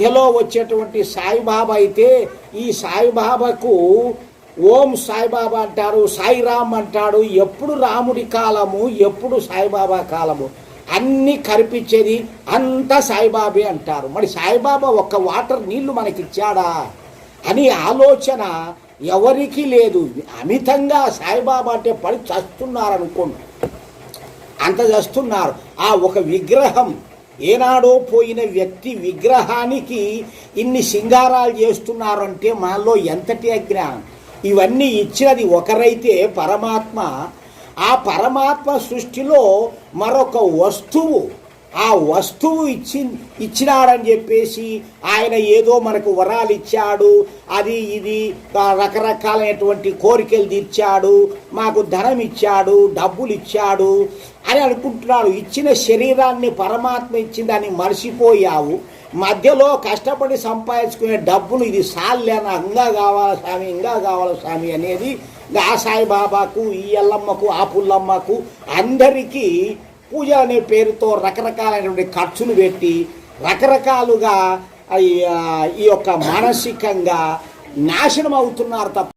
మధ్యలో వచ్చేటువంటి సాయిబాబా అయితే ఈ సాయిబాబాకు ఓం సాయిబాబా అంటారు సాయిరామ్ అంటాడు ఎప్పుడు రాముడి కాలము ఎప్పుడు సాయిబాబా కాలము. అన్ని కరిపించేది అంతా సాయిబాబే అంటారు. మరి సాయిబాబా ఒక్క వాటర్ నీళ్ళు మనకి ఇచ్చాడా అని ఆలోచన ఎవరికీ లేదు. అమితంగా సాయిబాబా అంటే పడి చస్తున్నారు అనుకోండి అంత చేస్తున్నారు. ఆ ఒక విగ్రహం ఏనాడో పోయిన వ్యక్తి విగ్రహానికి ఇన్ని సింగారాలు చేస్తున్నారంటే మనలో ఎంతటి అజ్ఞానం? ఇవన్నీ ఇచ్చినది ఒకరైతే పరమాత్మ. ఆ పరమాత్మ సృష్టిలో మరొక వస్తువు ఆ వస్తువు ఇచ్చి ఇచ్చినాడని చెప్పేసి ఆయన ఏదో మనకు వరాలు ఇచ్చాడు అది ఇది రకరకాలైనటువంటి కోరికలు తీర్చాడు మాకు ధనం ఇచ్చాడు డబ్బులు ఇచ్చాడు అని అనుకుంటున్నాడు. ఇచ్చిన శరీరాన్ని పరమాత్మ ఇచ్చిందని మర్చిపోయావు మధ్యలో కష్టపడి సంపాదించుకునే డబ్బులు ఇది సాల్లేనా ఇంకా కావాలి స్వామి ఇంకా కావాలి స్వామి అనేది ఆ సాయిబాబాకు ఈ ఎల్లమ్మకు ఆ పుల్లమ్మకు అందరికీ పూజ అనే పేరుతో రకరకాలైనటువంటి ఖర్చులు పెట్టి రకరకాలుగా ఈ- ఈ యొక్క మానసికంగా నాశనం అవుతున్నారు తప్ప